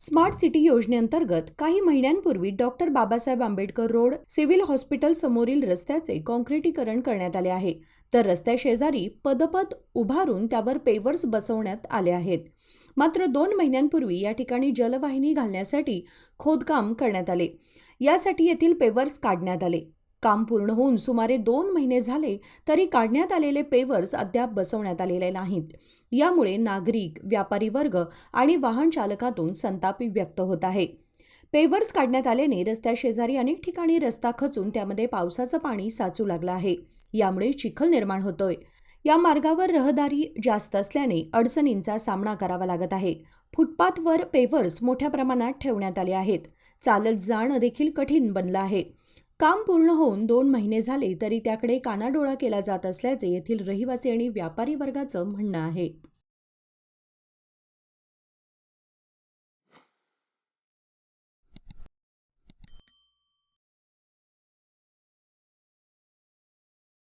Smart city योजनेअंतर्गत काही महिन्यांपूर्वी doctor Babasaheb Ambedkar road civil hospital समोरील रस्त्याचे कॉन्क्रिटीकरण करण्यात आले आहे. तर रस्त्याशेजारी पदपथ उभारून त्यावर पेवर्स बसवण्यात आले आहेत. मात्र दोन महिन्यांपूर्वी या ठिकाणी जलवाहिनी घालण्यासाठी खोदकाम करण्यात आले. यासाठी येथील पेवर्स काढण्यात आले. काम पूर्ण होऊन सुमारे दोन महिने झाले तरी काढण्यात आलेले पेवर्स अद्याप बसवण्यात आलेले नाहीत. यामुळे नागरिक व्यापारी वर्ग आणि वाहन चालकातून संताप व्यक्त होत आहे. पेवर्स काढण्यात आल्याने रस्त्याशेजारी अनेक ठिकाणी रस्ता खचून त्यामध्ये पावसाचं पाणी साचू लागलं आहे. यामुळे चिखल निर्माण होतोय. या मार्गावर रहदारी जास्त असल्याने अडचणींचा सामना करावा लागत आहे. फुटपाथवर पेवर्स मोठ्या प्रमाणात ठेवण्यात आले आहेत. चालत जाणं देखील कठीण बनलं आहे. काम पूर्ण होऊन दोन महिने झाले तरी त्याकडे कानाडोळा केला जात असल्याचे येथील रहिवासी आणि व्यापारी वर्गाचं म्हणणं आहे.